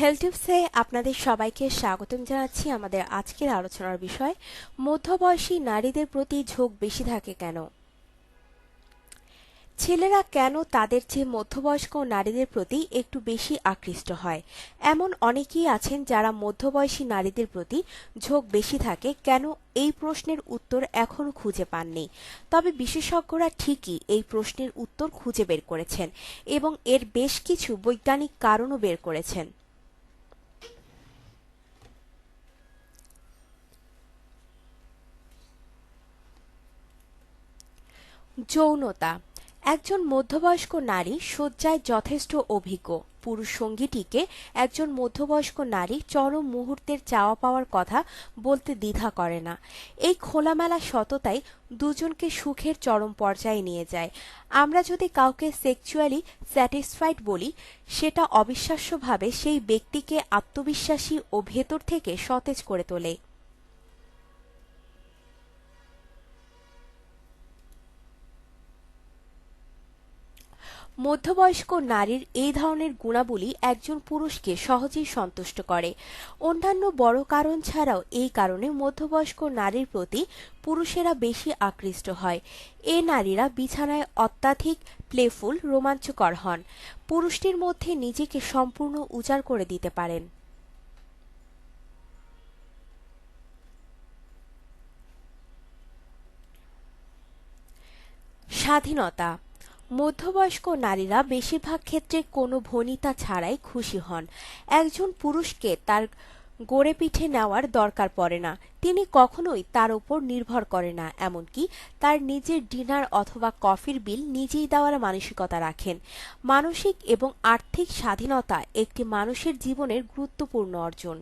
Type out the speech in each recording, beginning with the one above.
Health টিপসে আপনাদের সবাইকে স্বাগতম জানাচ্ছি আমাদের আজকের আলোচনার বিষয়, মধ্যবয়সী নারীদের প্রতি ঝোঁক বেশি থাকে কেন? ছেলেরা কেন তাদের চেয়ে মধ্যবয়স্ক নারীদের প্রতি একটু বেশি আকৃষ্ট হয়? এমন অনেকেই আছেন যারা মধ্যবয়সী নারীদের প্রতি ঝোঁক বেশি থাকে, কেন এই প্রশ্নের উত্তর এখনও খুঁজে পাননি? তবে বিশেষজ্ঞরা ঠিকই এই প্রশ্নের উত্তর খুঁজে বের করেছেন এবং এর বেশ কিছু বৈজ্ঞানিক কারণও বের করেছেন। যৌনতা। একজন মধ্যবয়স্ক নারী শয্যায় যথেষ্ট অভিজ্ঞ। পুরুষ সঙ্গীটিকে একজন মধ্যবয়স্ক নারী চরম মুহূর্তের চাওয়া পাওয়ার কথা বলতে দ্বিধা করে না। এই খোলামেলা সততাই দুজনকে সুখের চরম পর্যায়ে নিয়ে যায়। আমরা যদি কাউকে সেক্সুয়ালি স্যাটিসফাইড বলি, সেটা অবিশ্বাস্যভাবে সেই ব্যক্তিকে আত্মবিশ্বাসী ও ভেতর থেকে সতেজ করে তোলে। মধ্যবয়স্ক নারীর এই ধরনের গুণাবলী একজন পুরুষকে সহজেই সন্তুষ্ট করে। অন্যান্য বড় কারণ ছাড়াও এই কারণে মধ্যবয়স্ক নারীর প্রতি পুরুষেরা বেশি আকৃষ্ট হয়। এ নারীরা বিছানায় অত্যাধিক প্লেফুল রোমাঞ্চকর হন। পুরুষটির মধ্যে নিজেকে সম্পূর্ণ উজাড় করে দিতে পারেন। স্বাধীনতা মধ্যবয়স্ক নারীরা বেশিরভাগ ক্ষেত্রে কোনো ভনিতা ছাড়াই খুশি হন। একজন পুরুষকে তার গড়ে পিঠে নেওয়ার দরকার পড়ে না। তিনি কখনোই তার উপর নির্ভর করে না, এমনকি তার নিজের ডিনার অথবা কফির বিল নিজেই দেওয়ার মানসিকতা রাখেন। মানসিক এবং আর্থিক স্বাধীনতা একটি মানুষের জীবনের গুরুত্বপূর্ণ অর্জন।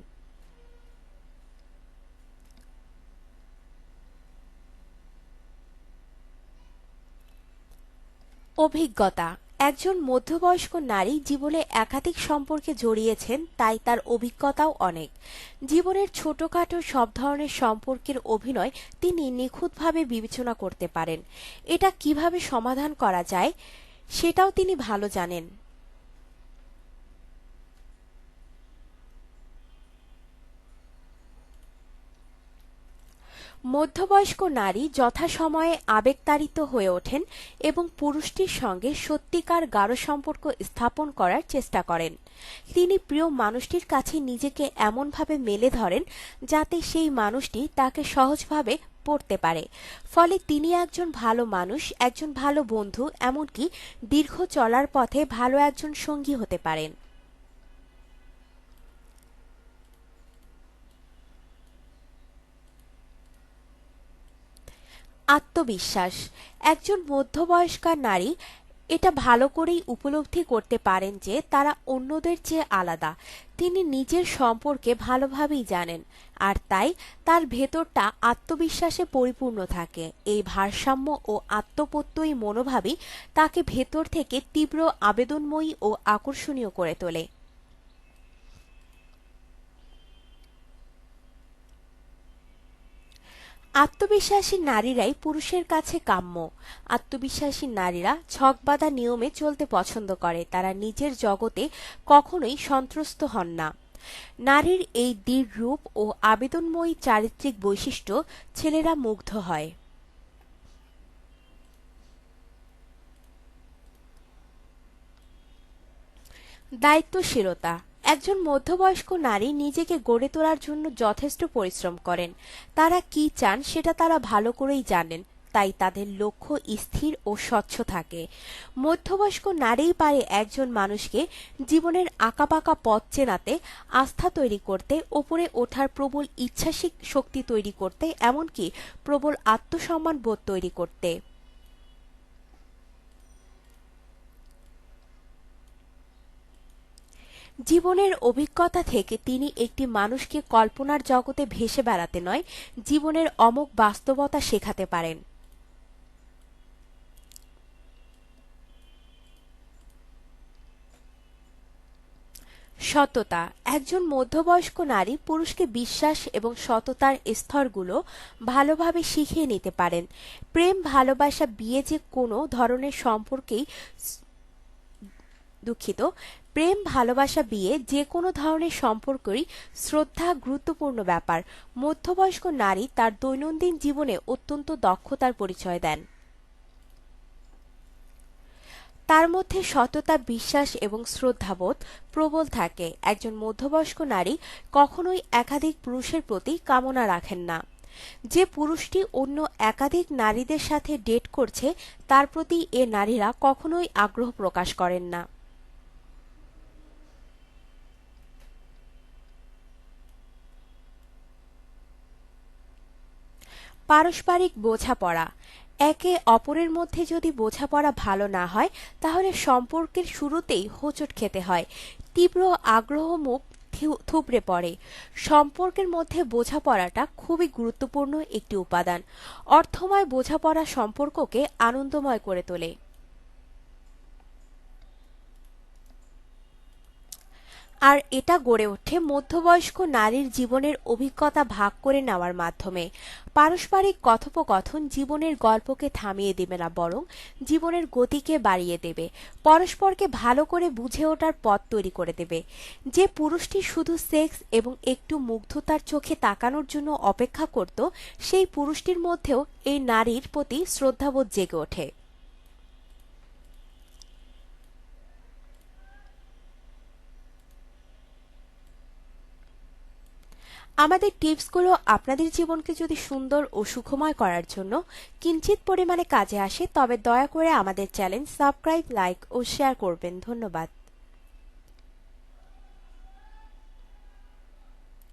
অভিজ্ঞতা। একজন মধ্যবয়স্ক নারী জীবনে একাধিক সম্পর্কে জড়িয়েছেন, তাই তার অভিজ্ঞতাও অনেক। জীবনের ছোটখাটো সব ধরনের সম্পর্কের অভিনয় তিনি নিখুঁতভাবে বিবেচনা করতে পারেন। এটা কীভাবে সমাধান করা যায়, সেটাও তিনি ভালো জানেন। মধ্যবয়স্ক নারী যথাসময়ে আবেগতাড়িত হয়ে ওঠেন এবং পুরুষটির সঙ্গে সত্যিকার গাঢ় সম্পর্ক স্থাপন করার চেষ্টা করেন। তিনি প্রিয় মানুষটির কাছে নিজেকে এমনভাবে মেলে ধরেন যাতে সেই মানুষটি তাকে সহজভাবে পড়তে পারে। ফলে তিনি একজন ভালো মানুষ, একজন ভালো বন্ধু, এমনকি দীর্ঘ চলার পথে ভালো একজন সঙ্গী হতে পারেন। আত্মবিশ্বাস। একজন মধ্যবয়স্কা নারী এটা ভালো করেই উপলব্ধি করতে পারেন যে তারা অন্যদের চেয়ে আলাদা। তিনি নিজের সম্পর্কে ভালোভাবেই জানেন আর তাই তার ভেতরটা আত্মবিশ্বাসে পরিপূর্ণ থাকে। এই ভারসাম্য ও আত্মপ্রত্যয়ী মনোভাবই তাকে ভেতর থেকে তীব্র আবেদনময়ী ও আকর্ষণীয় করে তোলে। আত্মবিশ্বাসী নারীরাই পুরুষের কাছে কাম্য। আত্মবিশ্বাসী নারীরা ছকবাঁধা নিয়মে চলতে পছন্দ করে, তারা নিজের জগতে কখনোই সন্ত্রস্ত হন না। নারীর এই দৃঢ় রূপ ও আবেদনময়ী চারিত্রিক বৈশিষ্ট্য ছেলেরা মুগ্ধ হয়। দায়িত্বশীলতা একজন মধ্যবয়স্ক নারী নিজেকে গড়ে তোলার জন্য যথেষ্ট পরিশ্রম করেন। তারা কি চান সেটা তারা ভালো করেই জানেন, তাই তাদের লক্ষ্য স্থির ও স্বচ্ছ থাকে। মধ্যবয়স্ক নারীই পারে একজন মানুষকে জীবনের আঁকাবাঁকা পথ চেনাতে, আস্থা তৈরি করতে, ওপরে ওঠার প্রবল ইচ্ছাসিক শক্তি তৈরি করতে, এমনকি প্রবল আত্মসম্মান বোধ তৈরি করতে। জীবনের অভিজ্ঞতা থেকে তিনি একটি মানুষকে কল্পনার জগতে ভেসে বেড়াতে নয়, জীবনের অমোঘ বাস্তবতা শেখাতে পারেন। সততা। একজন মধ্যবয়স্ক নারী পুরুষকে বিশ্বাস এবং সততার স্তরগুলো ভালোভাবে শিখিয়ে নিতে পারেন। প্রেম, ভালোবাসা, বিয়ে যে কোনো ধরনের সম্পর্কেই দুঃখিত, প্রেম, ভালোবাসা বিয়ে যে কোনো ধরনের সম্পর্কই শ্রদ্ধা গুরুত্বপূর্ণ ব্যাপার। মধ্যবয়স্ক নারী তার দৈনন্দিন জীবনে অত্যন্ত দক্ষতার পরিচয় দেন। তার মধ্যে সততা, বিশ্বাস এবং শ্রদ্ধাবোধ প্রবল থাকে। একজন মধ্যবয়স্ক নারী কখনোই একাধিক পুরুষের প্রতি কামনা রাখেন না। যে পুরুষটি অন্য একাধিক নারীদের সাথে ডেট করছে, তার প্রতি এ নারীরা কখনোই আগ্রহ প্রকাশ করেন না। পারস্পরিক বোঝাপড়া। একে অপরের মধ্যে যদি বোঝাপড়া ভালো না হয়, তাহলে সম্পর্কের শুরুতেই হোঁচট খেতে হয়। তীব্র আগ্রহ মুখ থুবড়ে পড়ে। সম্পর্কের মধ্যে বোঝাপড়াটা খুবই গুরুত্বপূর্ণ একটি উপাদান। অর্থময় বোঝাপড়া সম্পর্ককে আনন্দময় করে তোলে। আর এটা গড়ে ওঠে মধ্যবয়স্ক নারীর জীবনের অভিজ্ঞতা ভাগ করে নেওয়ার মাধ্যমে। পারস্পরিক কথোপকথন জীবনের গল্পকে থামিয়ে দেবে না বরং জীবনের গতিকে বাড়িয়ে দেবে। পরস্পরকে ভালো করে বুঝে ওঠার পথ তৈরি করে দেবে। যে পুরুষটি শুধু সেক্স এবং একটু মুগ্ধতার চোখে তাকানোর জন্য অপেক্ষা করত, সেই পুরুষটির মধ্যেও এই নারীর প্রতি শ্রদ্ধাবোধ জেগে ওঠে। আমাদের টিপসগুলো আপনাদের জীবনকে যদি সুন্দর ও সুখময় করার জন্য কিঞ্চিত পরিমাণে কাজে আসে, তবে দয়া করে আমাদের চ্যানেল সাবস্ক্রাইব, লাইক ও শেয়ার করবেন। ধন্যবাদ।